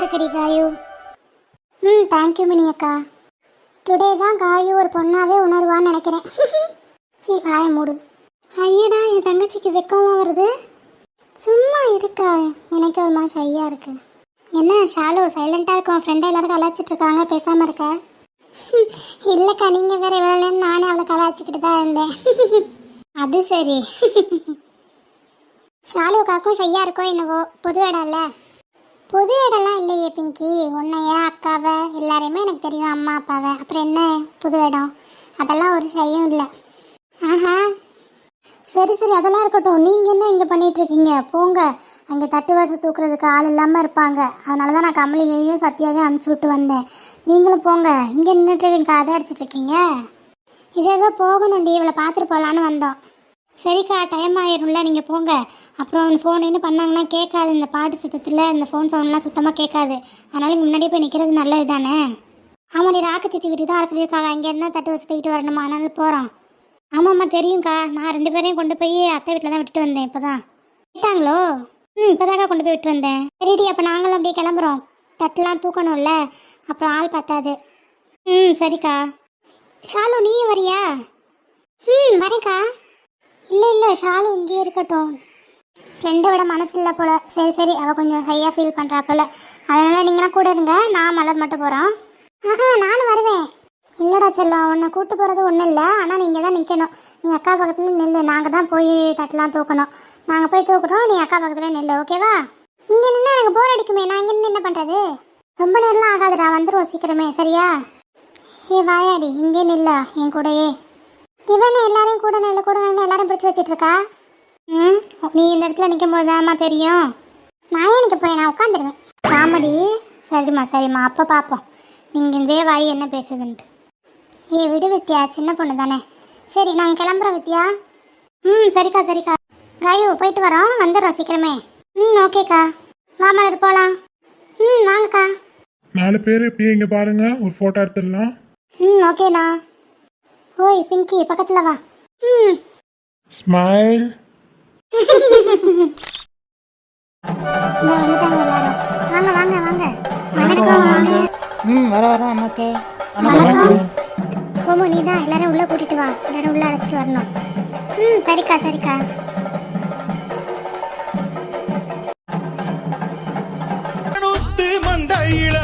இருக்குடி காயு. ம் thank you mini அக்கா டுடே தான் காயு ஒரு பொண்ணாவே உணர்வான்னு நினைக்கிறேன். சரி வாய மூடு. ஐயடா என் தங்கச்சிக்கு வெக்கமாக வருது. சும்மா இருக்கா எனக்கு ஒரு மாதிரி ஐயா இருக்கு. என்ன ஷாலு சைலண்டாக இருக்கும் ஃப்ரெண்டை எல்லாரும் கலாச்சிட்டு இருக்காங்க பேசாமல் இருக்க? இல்லைக்கா நீங்கள் வேற இவ்வளோ நேரம் நானே அவளை கலாச்சிக்கிட்டு தான் இருந்தேன். அது சரி. ஷாலுக்காக்கும் ஷையாக இருக்கோ என்னவோ புது இடம்ல புது இடம்லாம் இல்லையே பிங்கி. உன்னைய அக்காவை எல்லாரையுமே எனக்கு தெரியும் அம்மா அப்பாவை. அப்புறம் என்ன புது இடம்? அதெல்லாம் ஒரு ஷையும் இல்லை. ஆஹா. சரி சரி அதெல்லாம் இருக்கட்டும். நீங்கள் என்ன இங்கே பண்ணிகிட்ருக்கீங்க போங்க. அங்கே தட்டு வசதி தூக்குறதுக்கு ஆள் இல்லாமல் இருப்பாங்க. அதனால தான் நான் கமலியையும் சத்யாவையும் அனுப்பிச்சி விட்டு வந்தேன். நீங்களும் போங்க. இங்கே நின்றுட்டு கதை அடிச்சிட்டு இருக்கீங்க. ஏதோ போகணுண்டி இவளை பார்த்துட்டு போகலான்னு வந்தோம். சரிக்கா டைம் ஆயிரும்ல. நீங்கள் போங்க. அப்புறம் ஃபோன் என்ன பண்ணாங்கன்னா கேட்காது. இந்த பாட்டு சத்தத்தில் இந்த ஃபோன் சவுண்ட்லாம் சுத்தமாக கேட்காது. அதனால முன்னாடியே போய் நிற்கிறது நல்லது தானே ஆமாடி ராக்கு சித்தி வீட்டுக்கு தான் சொல்லியிருக்காங்க. அங்கே இருந்தால் தட்டு வசதிக்கிட்டு வரணுமா? அதனால போகிறோம் ஆமாம்மா தெரியும்க்கா. நான் ரெண்டு பேரையும் கொண்டு போய் அத்தை வீட்டில் தான் விட்டுட்டு வந்தேன். இப்போ தான் விட்டாங்களோ ம் இப்போதாக்கா கொண்டு போய் விட்டு வந்தேன். சரிடி அப்போ நாங்களும் அப்படியே கிளம்புறோம். தட்டுலாம் தூக்கணும்ல. அப்புறம் ஆள் பத்தாது. ம் சரிக்கா. ஷாலு நீயும் வரியா? ம் வரேக்கா இல்லை இல்லை ஷாலு இங்கேயே இருக்கட்டும். ஃப்ரெண்டோட மனசு இல்லை போல. சரி சரி அவள் கொஞ்சம் ஹையாக ஃபீல் பண்ணுறா போல. அதனால் நீங்களாம் கூட இருங்க. நான் மலர் மட்டும் போகிறோம் ஆஹா நானும் வருவேன். இல்லைடா செல்லம் உன்னை கூட்டு போகிறது ஒன்றும் இல்லை. ஆனால் நீங்கள் தான் நிற்கணும் நீ அக்கா பக்கத்தில் நெல் நாங்கள் தான் போய் தட்டெலாம் தூக்கணும். நாங்கள் போய் தூக்குறோம். நீ அக்கா பக்கத்தில் நெல் ஓகேவா இங்கே நின்று எனக்கு போர் அடிக்குமே. நான் இங்கே நின்று என்ன பண்ணுறது ரொம்ப நேரம்லாம் ஆகாதுடா. வந்துடுவோம் சீக்கிரமே. சரியா? ஏ வாயாடி. இங்கே நில்ல என் கூடயே. இவன் எல்லாரையும் கூட நெல் கூட நெல் எல்லாரையும் பிடிச்சி வச்சிட்ருக்கா ம் நீ இந்த இடத்துல நிற்கும் போது தான்மா தெரியும். நான் ஏன் நிற்க போறேன்? நான் உட்காந்துருவேன் காமெடி சரிம்மா சரிம்மா. அப்போ பார்ப்போம் நீங்கள் இந்த வாய் என்ன பேசுதுன்ட்டு. ஏ விடு வித்யா சின்ன பொண்ணு தானே. சரி நாங்கள் கிளம்புறோம் வித்யா. ம் சரிக்கா சரிக்கா. காயு போயிட்டு வரோம். வந்துடுறோம் சீக்கிரமே. ம் ஓகேக்கா. வா மலர் போகலாம் ம் வாங்கக்கா. நாலு பேர் இப்படியே இங்கே பாருங்க. ஒரு ஃபோட்டோ எடுத்துடலாம். ம் ஓகேண்ணா. ஓய் பிங்கி பக்கத்தில் வா. ம். ஸ்மைல் இந்த வந்துட்டாங்க எல்லாரும். வாங்க வாங்க வாங்க. வணக்கம். வாங்க ம் வர வர அண்ணாத்தே வணக்கம். கோமு நீ தான். எல்லாரும் உள்ள கூட்டிட்டு வா. எல்லாரும் உள்ள அழைச்சிட்டு வரணும். ம் சரிக்கா சரிக்கா. நூத்து மந்தையில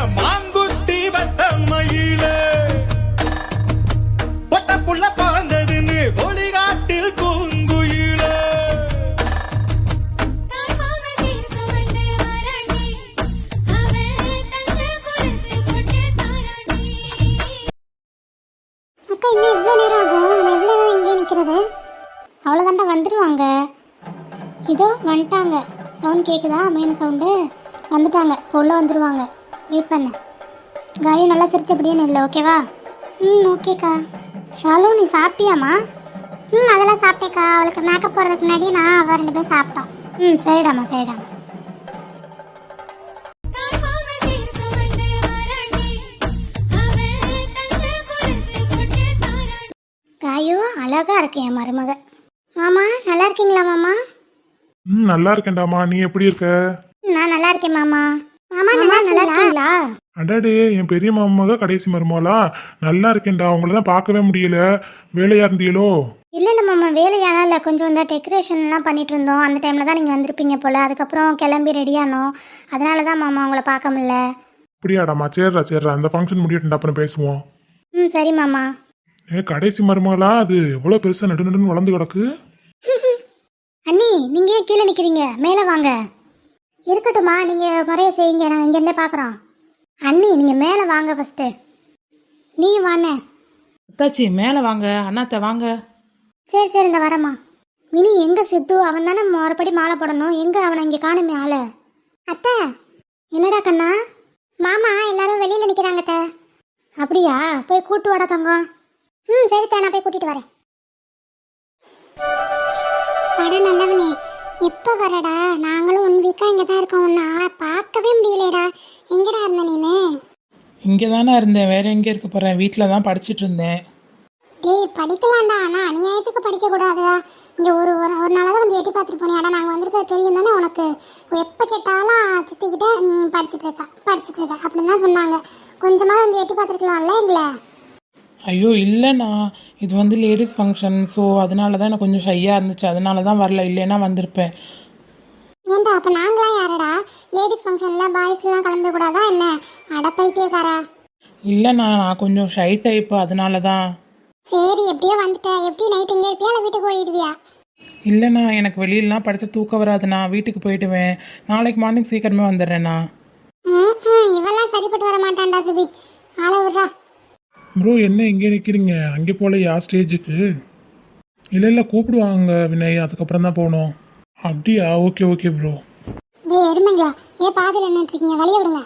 சிரிச்சபடியே இல்லை ஓகேவா? ம் ஓகேக்கா. ஷாலு நீ சாப்பிட்டியாம்மா? ம் அதெல்லாம் சாப்பிட்டேக்கா. அவளுக்கு மேக்கப் போடுறதுக்கு முன்னாடி நான் அவள் ரெண்டு பேரும் சாப்பிட்டோம். ம் சரிடாம்மா சரிடாம்மா. காயு அழகா இருக்கு என் மருமக. மாமா நல்லா இருக்கீங்களா மாமா? ம் நல்லா இருக்கேன்டாமா. நீ எப்படி இருக்க? நான் நல்லா இருக்கேன் மாமா. மாமா நல்லா நல்லா இருக்கீங்களா? அடாடே என் பெரிய மாமாக கடைசி மருமகளா? நல்லா இருக்கேன்டா உங்களை தான் பார்க்கவே முடியல. வேலையா இருந்தீங்களோ? இல்லை இல்லை மாமா வேலையானா இல்லை. கொஞ்சம் இந்த டெக்கரேஷன்லாம் பண்ணிட்டு இருந்தோம். அந்த டைமில் தான் நீங்கள் வந்திருப்பீங்க போல். அதுக்கப்புறம் கிளம்பி ரெடியானோம் அதனால தான் மாமா உங்களை பார்க்க முடியல. அப்படியாடாமா? சரிடா சரிடா அந்த ஃபங்க்ஷன் முடியட்டுண்டா அப்புறம் பேசுவோம். ம் சரி மாமா. ஏ கடைசி மருமகளா? அது எவ்வளோ பெருசாக நடு நடுன்னு வளர்ந்து கிடக்கு? அண்ணி நீங்கள் ஏன் கீழே நிற்கிறீங்க மேலே வாங்க. இருக்கட்டும்மா நீங்கள் முறைய செய்யுங்க. நாங்கள் இங்கேருந்தே பார்க்குறோம் அண்ணி நீங்கள் மேலே வாங்க ஃபஸ்ட்டு நீ வாண்ணே அத்தாச்சி மேலே வாங்க. அண்ணாத்த வாங்க. சரி சரி இந்த வரேம்மா. மினி எங்க சித்து? அவன் தானே மறுபடி மாலை போடணும். எங்க அவனை இங்க காணுமே ஆளு? அத்தை என்னடா கண்ணா? மாமா எல்லாரும் வெளியில நிக்கிறாங்க அத்தை. அப்படியா? போய் கூட்டு வாடா தங்கம். ம் சரி நான் போய் கூட்டிட்டு வரேன். அட நல்லவனே எப்போ வரடா. நாங்களும் ஒன் வீக்கா இங்க தான் இருக்கோம். உன்னை பார்க்கவே முடியலடா எங்கடா இருந்த நீனு? இங்கே தானே இருந்தேன். வேற எங்கே இருக்க போகிறேன் வீட்டில் தான் படிச்சிட்டு இருந்தேன். டேய் படிக்கலாம்டா. ஆனால் அநியாயத்துக்கு படிக்கக்கூடாதுடா. இங்கே ஒரு ஒரு ஒரு நாளாக வந்து எட்டி பார்த்துட்டு போனியாடா நாங்கள் வந்திருக்கிறது தெரியும் தானே உனக்கு? எப்போ கேட்டாலும் சித்திக்கிட்ட நீ படிச்சுட்டு இருக்க. படிச்சுட்டு இருக்க. அப்படின்னு தான் சொன்னாங்க. கொஞ்சமாவது வந்து எட்டி பார்த்துருக்கலாம்ல எங்களை? ஐயோ இல்லைண்ணா. இது வந்து லேடிஸ் ஃபங்க்ஷன் ஸோ அதனால தான் எனக்கு கொஞ்சம் ஷையாக இருந்துச்சு. அதனால தான் வரல. இல்லைன்னா வந்திருப்பேன். ஏன்டா அப்போ நாங்களாம் யாரடா? லேடிஸ் ஃபங்க்ஷனில் பாய்ஸ்லாம் கலந்து கூடாதா என்ன? அட பைத்தியக்காரா. இல்லைண்ணா நான் கொஞ்சம் ஷை டைப்பு அதனால தான் சரி எப்படியோ வந்துட்ட. எப்படி நைட் இங்கே இருப்பியா? இல்லை வீட்டுக்கு ஓடிடுவியா? இல்லைண்ணா எனக்கு வெளியிலலாம் படுத்து தூக்கம் வராதுண்ணா. வீட்டுக்கு போயிடுவேன். நாளைக்கு மார்னிங் சீக்கிரமே வந்துடுறேண்ணா. இவெல்லாம் சரிப்பட்டு வர மாட்டான்டா சுபி. ஆளை விட்றா. ப்ரோ என்ன இங்கே நிற்கிறீங்க அங்கே போகலையா ஸ்டேஜுக்கு? இல்லை இல்லை கூப்பிடுவாங்க வினய். அதுக்கப்புறம் தான் போகணும். அப்படியா? ஓகே ஓகே ப்ரோ டேய் எருமைங்களா. ஏன் பாதியில் நின்றுருக்கீங்க வழிய விடுங்க.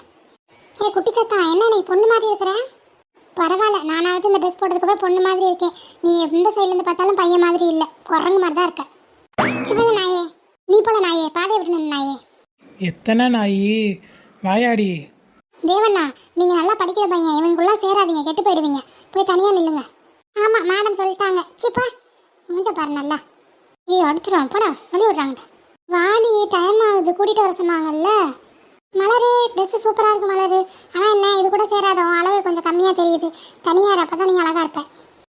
ஏய் குட்டி சத்தா என்ன நீ பொண்ணு மாதிரி இருக்கிற? பரவாயில்ல. நானாவது இந்த ட்ரெஸ் போட்டதுக்கப்புறம் பொண்ணு மாதிரி இருக்கேன். நீ எந்த சைட்லேருந்து பார்த்தாலும் பையன் மாதிரி இல்லை. குரங்கு மாதிரி தான் இருக்க சிவல நாயே. நீ போல நாயே. பாதையை விட்டு நின்னு நாயே. எத்தனை நாயி? வாயாடி. தேவண்ணா நீங்க நல்லா படிக்கிற பையன். இவங்களுக்குள்ள சேராதீங்க கெட்டு போயிடுவீங்க. போய் தனியா நில்லுங்க. ஆமா மேடம் சொல்லிட்டாங்க. சிப்பா மூஞ்ச பாரு நல்லா. ஏய் அடிச்சிடும் போடா வழி விடுறாங்க வாடி டைம் ஆகுது. கூட்டிட்டு வர சொன்னாங்கல்ல. மலரு ட்ரெஸ் சூப்பரா இருக்கு மலரு. ஆனா என்ன இது கூட சேராத. உன் அழகு கொஞ்சம் கம்மியா தெரியுது. தனியா இருப்பதான் நீ அழகா இருப்ப.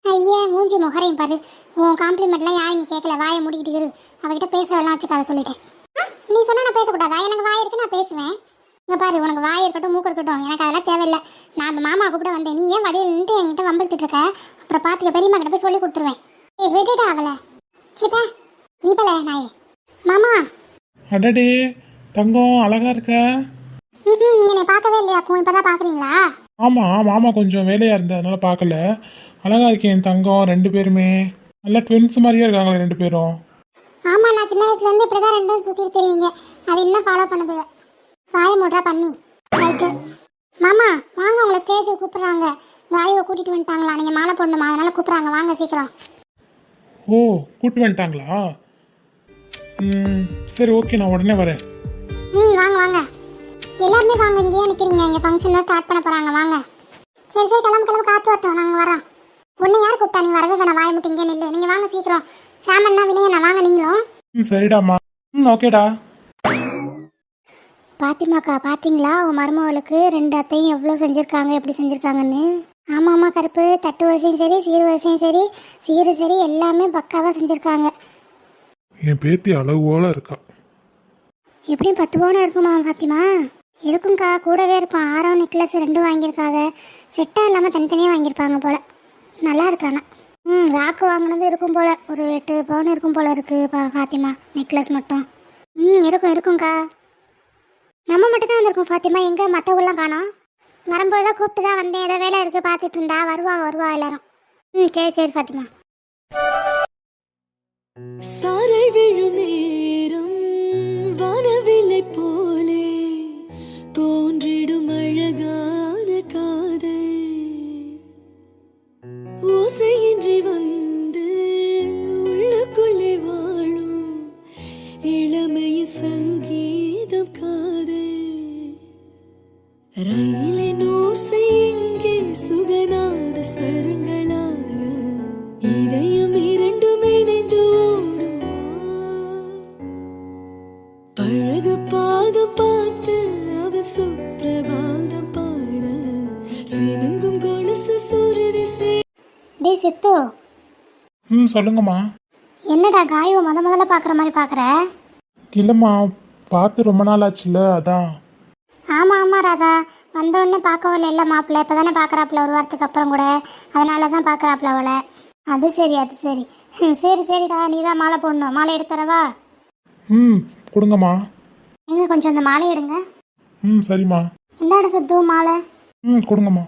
ஐயே மூஞ்சி முகரையும் பாரு. உன் காம்ப்ளிமெண்ட்லாம் யாரும் நீ கேட்கல வாயை மூடிக்கிட்டு இரு. அவகிட்ட பேசுறவெல்லாம் வச்சுக்காத சொல்லிட்டேன். ஆ, நீ சொன்னா நான் பேசக்கூடாதா? எனக்கு வாய் இருக்கு நான் பேசுவேன். இங்க பாரு உனக்கு வாய் இருக்கட்டும் மூக்கு இருக்கட்டும் எனக்கு அதெல்லாம் தேவையில்லை. நான் மாமா கூப்பிட வந்தேன். நீ ஏன் வடியில் நின்று என்கிட்ட வம்பிழுத்துட்டு இருக்க? அப்புறம் பார்த்துக்க பெரியம்மா கிட்ட போய் சொல்லி கொடுத்துருவேன். ஏய் விட்டுடா அவளை. சிப்பா நீ பல நாயே. மாமா. அடடே தங்கம் அழகா இருக்க? ம் நீங்க என்னை பார்க்கவே இல்லையாக்கும் இப்போ தான் பார்க்குறீங்களா? ஆமாம் மாமா கொஞ்சம் வேலையாக இருந்தது அதனால பார்க்கல. அழகா இருக்கேன் தங்கம் ரெண்டு பேருமே. நல்லா ட்வின்ஸ் மாதிரியே இருக்காங்களே ரெண்டு பேரும். ஆமா நான் சின்ன வயசுலேருந்து இப்படி தான் ரெண்டும் சுற்றிட்டு தெரியுங்க. அது இன்னும் ஃபாலோ பண்ணுது. வாய மூட்ரா பண்ணி. ரைட்டு. மாமா வாங்க உங்களை ஸ்டேஜுக்கு கூப்பிட்றாங்க. காயுவை கூட்டிட்டு வந்துட்டாங்களா? நீங்கள் மாலை போடணுமா? அதனால கூப்பிட்றாங்க. வாங்க சீக்கிரம். ஓ கூட்டு வந்துட்டாங்களா? ம் சரி ஓகே நான் உடனே வரேன். ம் வாங்க வாங்க. எல்லாருமே வாங்க இங்கேயே நிற்கிறீங்க இங்கே ஃபங்க்ஷன் தான் ஸ்டார்ட் பண்ண போகிறாங்க வாங்க. சரி சரி கிளம்பு கிளம்பு காத்து வரட்டும். நாங்கள் வரோம் ஒன்று யார் கூப்பிட்டா? நீ வரவே வேணாம். வாய முட்டு இங்கே நில்லு. நீங்கள் வாங்க சீக்கிரம். ஷாமண்ணா வினயண்ணா. வாங்க நீங்களும். ம் சரிடாம்மா. ம் ஓகேடா பாத்திமாக்கா பாத்தீங்களா? உன் மருமகளுக்கு ரெண்டு அத்தையும் எவ்வளோ செஞ்சுருக்காங்க எப்படி செஞ்சுருக்காங்கன்னு? ஆமாம் ஆமாம் கருப்பு. தட்டு வரிசையும் சரி சீர் வரிசையும் சரி சீரு சரி எல்லாமே பக்காவாக செஞ்சுருக்காங்க. என் பேத்தி அழகுவோல இருக்கா. எப்படியும் பத்து பவுன் இருக்குமா பாத்திமா? இருக்கும்க்கா கூடவே இருக்கும் ஆரம் நெக்லஸ் ரெண்டும் வாங்கியிருக்காங்க. செட்டாக இல்லாமல் தனித்தனியாக வாங்கியிருப்பாங்க போல. நல்லா இருக்கானா? ம் ராக்கு வாங்கினது இருக்கும் போல. ஒரு எட்டு பவுன் இருக்கும் போல இருக்கு பா ஃபாத்திமா நெக்லஸ் மட்டும். ம் இருக்கும் இருக்கும்க்கா. நம்ம மட்டும் தான் வந்திருக்கோம் ஃபாத்திமா எங்கே மற்றவங்களாம் காணோம்? வரும்போது தான் கூப்பிட்டு தான் வந்தேன். ஏதோ வேலை இருக்குது பார்த்துட்டு இருந்தா. வருவா வருவா எல்லாரும். ம் சரி சரி ஃபாத்திமா சாரை விழும் நேரம் வானவில்லை போலே. தோன்றிடும் அழகான காதல். ஓசையின்றி வந்து உள்ளுக்குள்ளே வாழும் இளமைய சங்கீ சொல்லுங்கம்மா. என்னடா காயுவை முத முதல்ல பார்க்குற மாதிரி பார்க்குற இல்லைம்மா பார்த்து ரொம்ப நாள் ஆச்சுல்ல அதான். ஆமாம் ஆமாம் ராதா. வந்த உடனே பார்க்கவும் இல்லை மாப்பிள்ளை. இப்போ தானே பார்க்குறாப்புல ஒரு வாரத்துக்கு அப்புறம் கூட. அதனால தான் பார்க்குறாப்புல அவளை. அது சரி அது சரி. சரி சரிடா நீ தான் மாலை போடணும். மாலை எடுத்துறவா ம் கொடுங்கம்மா. எங்க கொஞ்சம் அந்த மாலை எடுங்க. ம் சரிம்மா. இந்தாட சித்து மாலை? ம் கொடுங்கம்மா.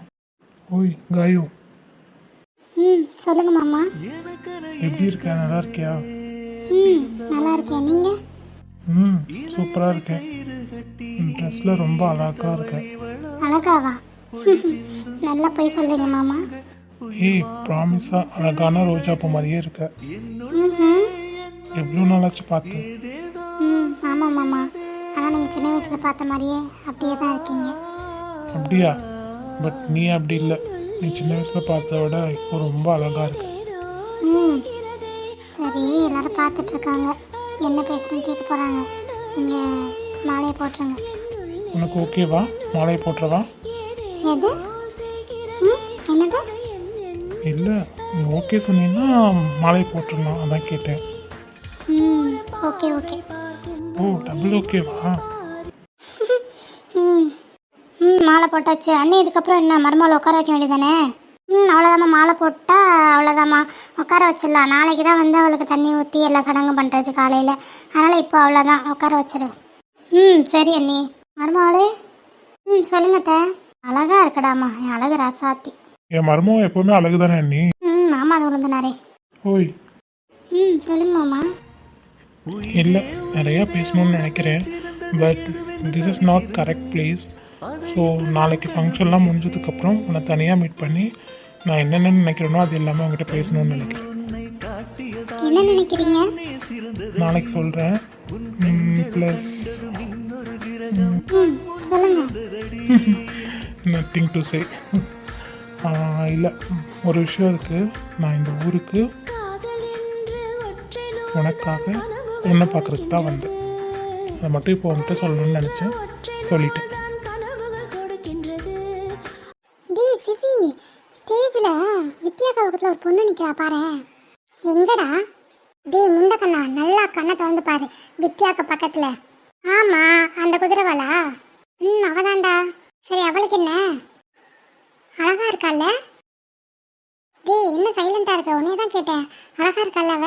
ஓய் காயு. ம் சொல்லுங்க மாமா. எப்படி இருக்க? நல்லா இருக்கியா? ம் நல்லா இருக்கேன். நீங்கள் ம் சூப்பராக இருக்கேன். ட்ரெஸ்ஸில் ரொம்ப அழகா இருக்கேன் அழகாவா? நல்லா போய் சொல்றீங்க மாமா. ஏய் ப்ராமிஸாக அழகான ரோஜா பூ மாதிரியே இருக்க. எவ்வளோ நாளாச்சு பார்த்து? ம் ஆமாம் மாமா. ஆனால் நீங்கள் சின்ன வயசில் பார்த்த மாதிரியே அப்படியே தான் இருக்கீங்க. அப்படியா? பட் நீ அப்படி இல்லை. நீ சின்ன வயசில் பார்த்தத விட இப்போ ரொம்ப அழகா இருக்க. ம். சரி எல்லாரும் பார்த்துட்டு இருக்காங்க என்ன பேசுறேன்னு கேட்க போறாங்க. நீங்க மாலையை போட்டுருங்க. உனக்கு ஓகேவா மாலையை போட்டுறவா? எது? ம் என்னது? இல்லை நீ ஓகே சொன்னீங்கன்னா மாலையை போட்டுடலாம் அதான் கேட்டேன். ம் ஓகே ஓகே ஓ டபுள் ஓகேவா ம் ம் மாலை போட்டாச்சு. அண்ணி இதுக்கப்புறம் என்ன? மருமகளை உட்கார வைக்க வேண்டியதானே ம் அவ்வளோதாம்மா மாலை போட்டா அவ்வளோதாம்மா உட்கார வச்சிடலாம். நாளைக்கு தான் வந்து அவளுக்கு தண்ணி ஊற்றி எல்லா சடங்கும் பண்ணுறது காலையில். அதனால் இப்போ அவ்வளோதான் உட்கார வச்சிரு. ம் சரி அண்ணி. மருமகளே. ம் சொல்லுங்கத்த அழகா இருக்கடாம்மா. என் அழகு ராசாத்தி. என் மருமகம் எப்போவுமே அழகு தானே நீ ம் ஆமாம் விழுந்தினாரே ஓய். ம் சொல்லுங்க மாமா இல்லை நிறையா பேசணும்னு நினைக்கிறேன். But this is not correct place so நாளைக்கு ஃபங்க்ஷன்லாம் முடிஞ்சதுக்கப்புறம் உன்னை தனியாக மீட் பண்ணி நான் என்னென்ன நினைக்கிறேனோ அது எல்லாமே உங்ககிட்ட பேசணும்னு நினைக்கிறேன். என்ன நினைக்கிறீங்க? நாளைக்கு சொல்கிறேன் ப்ளஸ் நத்திங் டு சே இல்லை ஒரு விஷயம் இருக்குது நான் இந்த ஊருக்கு உனக்காக உன்னை பார்க்குறதுக்கு தான் வந்தேன். அதை மட்டும் இப்போ உன்கிட்ட சொல்லணும்னு நினச்சேன். சொல்லிட்டேன். சிவி ஸ்டேஜில் வித்யாக்கா பக்கத்தில் ஒரு பொண்ணு நிற்கிறா பாரு எங்கடா? டே முண்ட கண்ணா நல்லா கண்ணை திறந்து பாரு வித்யாக்கா பக்கத்தில். ஆமாம் அந்த குதிரவாளா? ம் அவதான்டா. சரி அவளுக்கு என்ன? அழகா இருக்கால்ல டேய் என்ன சைலண்டா இருக்க? உன்னே தான் கேட்டேன். அழகா இருக்கால அவ?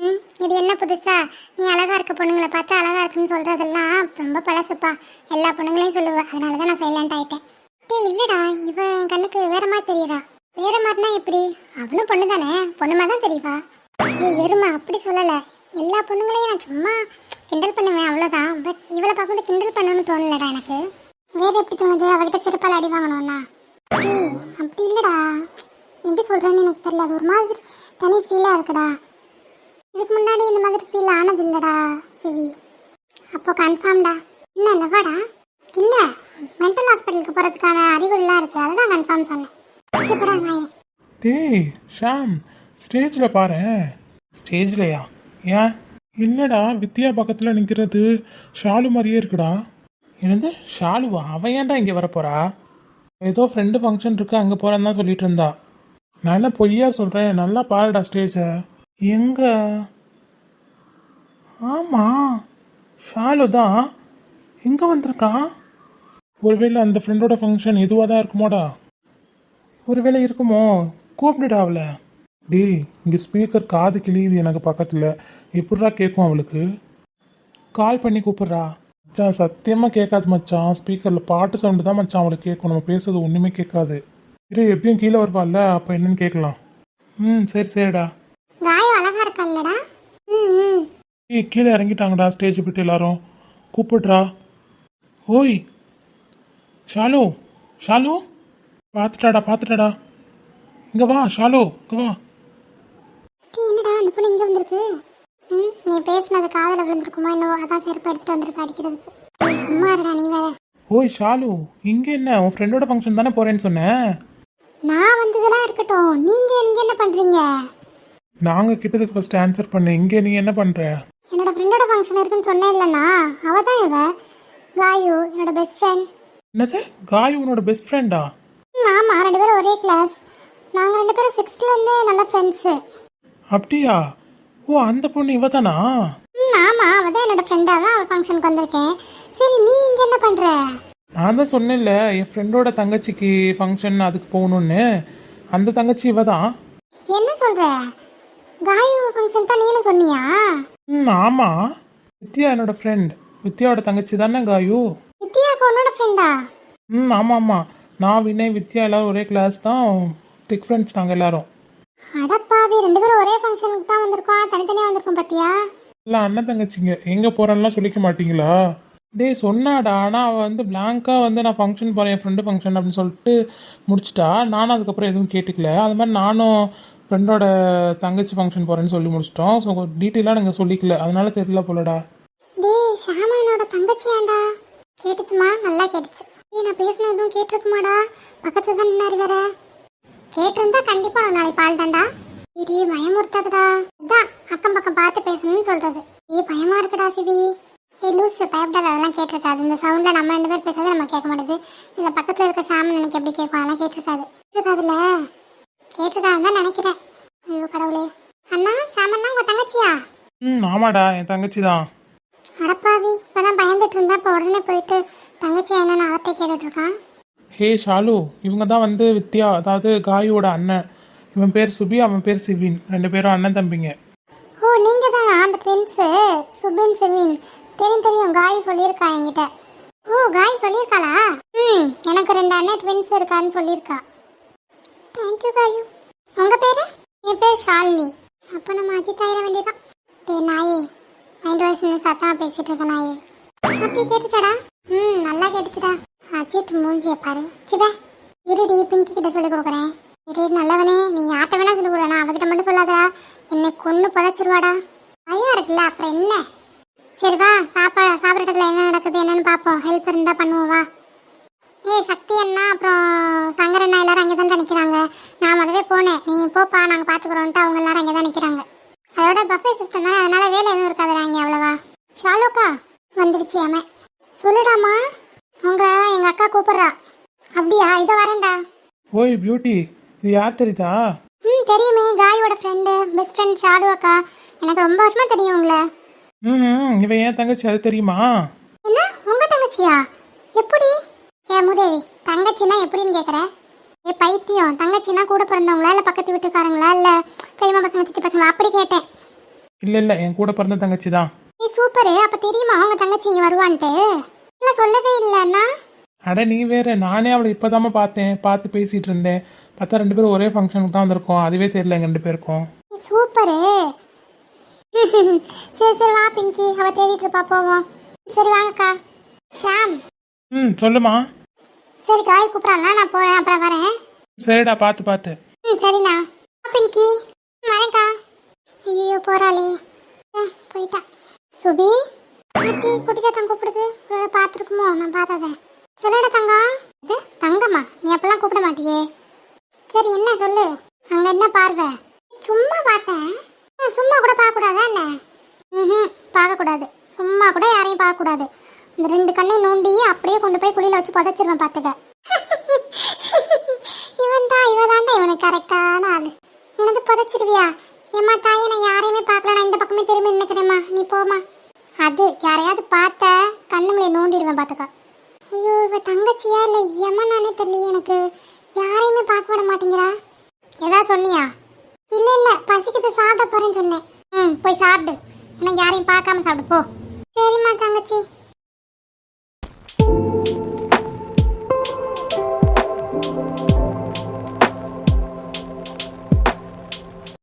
ம் இது என்ன புதுசா? நீ அழகா இருக்க பொண்ணுங்களை பார்த்து அழகா இருக்குன்னு சொல்றதெல்லாம் ரொம்ப பழசுப்பா. எல்லா பொண்ணுங்களையும் சொல்லுவேன் அதனால தான் நான் சைலண்ட் ஆயிட்டேன். டேய் இல்லடா இவன் கண்ணுக்கு வேற மாதிரி தெரியறா. வேற மாதிரினா எப்படி? அவளும் பொண்ணு தானே பொண்ணு மாதிரி தான் தெரியவா? ஏ எருமா அப்படி சொல்லல. எல்லா பொண்ணுங்களையும் நான் சும்மா கிண்டல் பண்ணுவேன் அவ்வளோதான் பட் இவளை பார்க்கும்போது கிண்டல் பண்ணணும்னு தோணலடா எனக்கு. வேற எப்படி தோணுது? அவகிட்ட செருப்பால் அடி வாங்கணும்னா? ஏய் அப்படி இல்லடா. எப்படி சொல்றேன்னு எனக்கு தெரியல. அது ஒரு மாதிரி தனி ஃபீலாக இருக்குடா. இதுக்கு முன்னாடி இந்த மாதிரி ஃபீல் ஆனது இல்லடா சிவி. அப்போ கன்ஃபார்ம்டா என்ன லவாடா இல்லை. மென்டல் ஹாஸ்பிட்டலுக்கு போகிறதுக்கான அறிகுறிலாம் இருக்கு. அதுதான் கன்ஃபார்ம் சொன்னேன். சூப்பரா நாயே டேய் ஷாம் ஸ்டேஜில் பாரு. ஸ்டேஜ்லையா ஏன்? இல்லைடா வித்யா பக்கத்தில் நிற்கிறது ஷாலு மாதிரியே இருக்குடா. என்னது ஷாலுவா? அவன் ஏன்டா இங்கே வரப்போறா ஏதோ ஃப்ரெண்டு ஃபங்க்ஷன் இருக்கு அங்கே போகிறேன்னு தான் சொல்லிட்டு இருந்தா. நான் என்ன பொய்யா சொல்கிறேன் நல்லா பாருடா ஸ்டேஜை எங்க? ஆமாம் ஷாலு தான் எங்கே வந்திருக்கான் ஒருவேளை அந்த ஃப்ரெண்டோட ஃபங்க்ஷன் இதுவாக தான் இருக்குமோடா? ஒருவேளை இருக்குமோ? கூப்பிடுடா அவளை. டேய் இங்கே ஸ்பீக்கர் காது கிளியுது எனக்கு பக்கத்தில். எப்படிடா கேட்கும் அவளுக்கு? கால் பண்ணி கூப்பிட்றா. மச்சான் சத்தியமாக கேட்காது மச்சான். ஸ்பீக்கரில் பாட்டு சவுண்டு தான் மச்சான் அவளுக்கு கேட்கும். நம்ம பேசுறது ஒன்றுமே கேட்காது. இரு எப்படியும் கீழே வருவாள்ல அப்போ என்னன்னு கேட்கலாம். ம் சரி சரிடா. ஏய் கீழே இறங்கிட்டாங்கடா ஸ்டேஜ் விட்டு எல்லாரும். கூப்பிடுறா. ஓய் ஷாலு ஷாலு? பார்த்துட்டாடா பார்த்துட்டாடா. இங்கே வா ஷாலு இங்கே வா. என்னடா அந்த பொண்ணு இங்க வந்திருக்கு? நீ பேசுனது காதல விழுந்திருக்குமோ என்னவோ அதான் செருப்பு எடுத்துட்டு வந்திருக்க அடிக்கிறதுக்கு. சும்மா இருடா நீ வேற. ஓய் ஷாலு இங்கே என்ன? உன் ஃப்ரெண்டோட ஃபங்க்ஷன் தானே போகிறேன்னு சொன்னேன் நான் வந்ததெல்லாம் இருக்கட்டும். நீங்க இங்க என்ன பண்றீங்க? நாங்கள் கிட்டதுக்கு ஃபஸ்ட் ஆன்சர் பண்ணு. இங்கே நீ என்ன பண்ணுற என்னோட ஃப்ரெண்டோட ஃபங்க்ஷன் இருக்குன்னு சொன்னேன் இல்லைண்ணா அவ தான் இவ காயு என்னோட பெஸ்ட் ஃப்ரெண்ட் என்னது? காய் உன்னோட பெஸ்ட் ஃப்ரெண்டா ஆமா ரெண்டு பேரும் ஒரே கிளாஸ் நாங்க ரெண்டு பேரும் சிக்ஸ்த்ல இருந்தே நல்ல ஃப்ரெண்ட்ஸு அப்படியா? ஓ அந்த பொண்ணு இவ தானா ஆமா அவ தான் என்னோட ஃப்ரெண்டா தான் அவ ஃபங்க்ஷனுக்கு வந்திருக்கேன். சரி நீ இங்க என்ன பண்ற? நான் தான் சொன்னேன்ல என் ஃப்ரெண்டோட தங்கச்சிக்கு ஃபங்க்ஷன் அதுக்கு போகணுன்னு அந்த தங்கச்சி இவ தான் என்ன சொல்ற? காயு ஃபங்க்ஷன் தான் நீனு சொன்னியா? ம் ஆமாம் வித்யா என்னோட ஃப்ரெண்ட் வித்யாவோட தங்கச்சி தானே காயு? வித்யாக்கு உன்னோட ஃப்ரெண்டா ம் ஆமாம் ஆமாம் நான் வினய் வித்யா எல்லாரும் ஒரே கிளாஸ் தான். திக் ஃப்ரெண்ட்ஸ் நாங்கள் எல்லாரும். அடப்பாவி ரெண்டு பேரும் ஒரே ஃபங்க்ஷனுக்கு தான் வந்திருக்கோம். தனித்தனியா வந்திருக்கோம் பாத்தியா? இல்லை அண்ணன் தங்கச்சிங்க. எங்கே போகிறேன்லாம் சொல்லிக்க மாட்டீங்களா? டேய் சொன்னாடா. ஆனால் அவள் வந்து பிளாங்காக வந்து நான் ஃபங்க்ஷன் போகிறேன் என் ஃப்ரெண்டு ஃபங்க்ஷன் அப்படின்னு சொல்லிட்டு முடிச்சிட்டா. நானும் அதுக்கப்புறம் எதுவும் கேட்டுக்கல. அது மாதிரி நானும் ஃப்ரெண்டோட தங்கச்சி ஃபங்க்ஷன் போகிறேன்னு சொல்லி முடிச்சிட்டோம். ஸோ டீட்டெயிலாக நாங்கள் சொல்லிக்கல. அதனால தெரியல போலடா. டேய் ஷாமா என்னோட தங்கச்சியாண்டா கேட்டுச்சுமா நல்லா கேட்டுச்சு. நீ நான் பேசின எதுவும் கேட்டிருக்குமாடா? பக்கத்துல தான் நின்னாரு வேற. கேட்டிருந்தா கண்டிப்பா நான் நாளைக்கு பால் தாண்டா இடி பயமுறுத்தாதடா. அதான் அக்கம் பக்கம் பார்த்து பேசணும்னு சொல்றது. ஏ பயமா இருக்குடா சிவி ஏ லூசு பயப்படாத அதெல்லாம் கேட்டிருக்காது. இந்த சவுண்ட்ல நம்ம ரெண்டு பேர் பேசுறது நம்ம கேட்க மாட்டேது. இந்த பக்கத்துல இருக்க ஷாமன் எனக்கு எப்படி கேட்கும் அதெல்லாம் கேட்டிருக்காது. கேட்டிருக்காதுல்ல? கேட்டிருக்காதுன்னு தான் நினைக்கிறேன். ஐயோ கடவுளே. அண்ணா ஷாமன்னா உங்க தங்கச்சியா? ம் ஆமாடா என் தங்கச்சி தான் அடப்பாவி இப்பதான் பயந்துட்டு இருந்தா இப்ப உடனே போயிட்டு தங்கச்சி என்னன்னு அவர்கிட்ட கேட்டுட்டு இருக்கான் ஹே ஷாலு இவங்க தான் வந்து வித்யா அதாவது காயோட அண்ணன். இவன் பேர் சுபி அவன் பேர் சிவின். ரெண்டு பேரும் அண்ணன் தம்பிங்க. ஓ நீங்க தானா அந்த ட்வின்ஸு சுபின் சிவின். தெரியும் தெரியும் காய் சொல்லியிருக்கா என்கிட்ட. ஓ காய் சொல்லியிருக்காளா? ம் எனக்கு ரெண்டு அண்ணன் ட்வின்ஸ் இருக்கான்னு சொல்லியிருக்கா. Thank you Gayu. உங்க பேரு? என் பேர் ஷாலினி. அப்போ நம்ம அஜித் ஆயிட வேண்டியதான் டேய் நாயே. மைண்ட் வாய்ஸ் சத்தமா பேசிட்டு இருக்க நாயே. அப்படி கேட்டுச்சாடா? ம் நல்லா கேட்டுச்சுடா. அஜித் மூஞ்சிய பாரு. சிவே இருடி பிங்கி கிட்ட சொல்லி கொடுக்குறேன். இரு நல்லவனே நீ யார்கிட்ட வேணா சொல்லி கொடு அவகிட்ட மட்டும் சொல்லாதடா. என்னை கொண்டு புதைச்சிருவாடா. பயம் இருக்குல்ல அப்புறம் என்ன? சரி வா சாப்பாடு சாப்பிட்றதுல என்ன நடக்குது என்னன்னு பார்ப்போம். ஹெல்ப் இருந்தால் பண்ணுவோம் வா. ஏய் சக்தி அண்ணா அப்புறம் சங்கர் அண்ணா எல்லாரும் அங்கே தான் நிற்கிறாங்க நான் முதவே போனேன். நீ போப்பா நாங்கள் பார்த்துக்குறோன்ட்டு அவங்க எல்லாரும் அங்கே தான் நிற்கிறாங்க அதோட பஃபே சிஸ்டம் தானே? அதனால வேலை எதுவும் இருக்காதுடா இங்கே அவ்வளவா. ஷாலோக்கா வந்துடுச்சு அம்மே சொல்லுடாமா. அவங்க எங்கள் அக்கா கூப்பிட்றா. அப்படியா? இதோ வரேன்டா. ஓய் பியூட்டி இது யார் தெரியுதா? ம் தெரியுமே. காயோட ஃப்ரெண்டு பெஸ்ட் ஃப்ரெண்ட் ஷாலு அக்கா எனக்கு ரொம்ப வருஷமா தெரியும் உங்களை. ம் இவன் ஏன் தங்கச்சி அது தெரியுமா? என்ன? உங்க தங்கச்சியா? எப்படி? ஏ முதேவி தங்கச்சின்னா எப்படின்னு கேக்குற? ஏ பைத்தியம். தங்கச்சின்னா கூட பிறந்தவங்களா இல்ல பக்கத்து வீட்டுக்காரங்களா இல்ல பெரியம்மா பசங்க சித்தி பசங்களா? அப்படி கேட்டேன். இல்லை இல்லை என் கூட பிறந்த தங்கச்சி தான் ஏ சூப்பரு அப்ப தெரியுமா அவங்க தங்கச்சி இங்க வருவான்ட்டு? இல்ல சொல்லவே இல்லைன்னா அட நீ வேற. நானே அவளை இப்போதாம்மா பார்த்தேன். பார்த்து பேசிகிட்டு இருந்தேன். பார்த்தா ரெண்டு பேரும் ஒரே ஃபங்க்ஷனுக்கு தான் வந்திருக்கோம். அதுவே தெரியல எங்க ரெண்டு பேருக்கும். சூப்பரு சரி சரி வா பிங்கி. அவ தேடிட்டு இருப்பா. போவோம். சரி வாங்கக்கா. ஷாம். ம் சொல்லுமா. சரி காய் கூப்பிடலாம் நான் போறேன். அப்புறம் வரேன். சரிடா பார்த்து பார்த்து. ம் சரிண்ணா. பிங்கி. ஐயோ போறாளே. போயிட்டா. சுபி அத்தி குட்டிச்சாத்தம் கூப்பிடுது ஒருவேளை பார்த்துருக்குமோ? நான் பார்த்தத. சொல்லுடா தங்கம். இது தங்கம்மா. நீ அப்பெல்லாம் கூப்பிட மாட்டியே. சரி என்ன சொல்லு? அங்க என்ன பார்வை? சும்மா பார்த்தேன். சும்மா கூட பார்க்கக்கூடாதா என்ன? ம் பார்க்கக்கூடாது. சும்மா கூட யாரையும் பார்க்கக்கூடாது. இந்த ரெண்டு கண்ணையும் நோண்டி அப்படியே கொண்டு போய் குழியில வச்சு புதைச்சிருவேன் பார்த்துக்க. இவன் தான் இவன் தாண்டா இவனுக்கு கரெக்டான ஆள். எனது புதைச்சிருவியா? ஏம்மா தாயே நான் யாரையுமே பார்க்கல. நான் இந்த பக்கமே திரும்பி நினைக்கிறேம்மா நீ போமா அது யாரையாவது பார்த்த கண்ணுங்களே நோண்டிடுவேன் பார்த்துக்கா. ஐயோ இவ தங்கச்சியா இல்லை? ஏமா தெரியல எனக்கு. யாரையுமே பார்க்க விட மாட்டேங்கிறா. ஏதாவது சொன்னியா? இல்லை இல்லை. பசிக்குது சாப்பிட போறேன்னு சொன்னேன். ம் போய் சாப்பிடு. ஏன்னா யாரையும் பார்க்காம சாப்பிடு. போ. சரிம்மா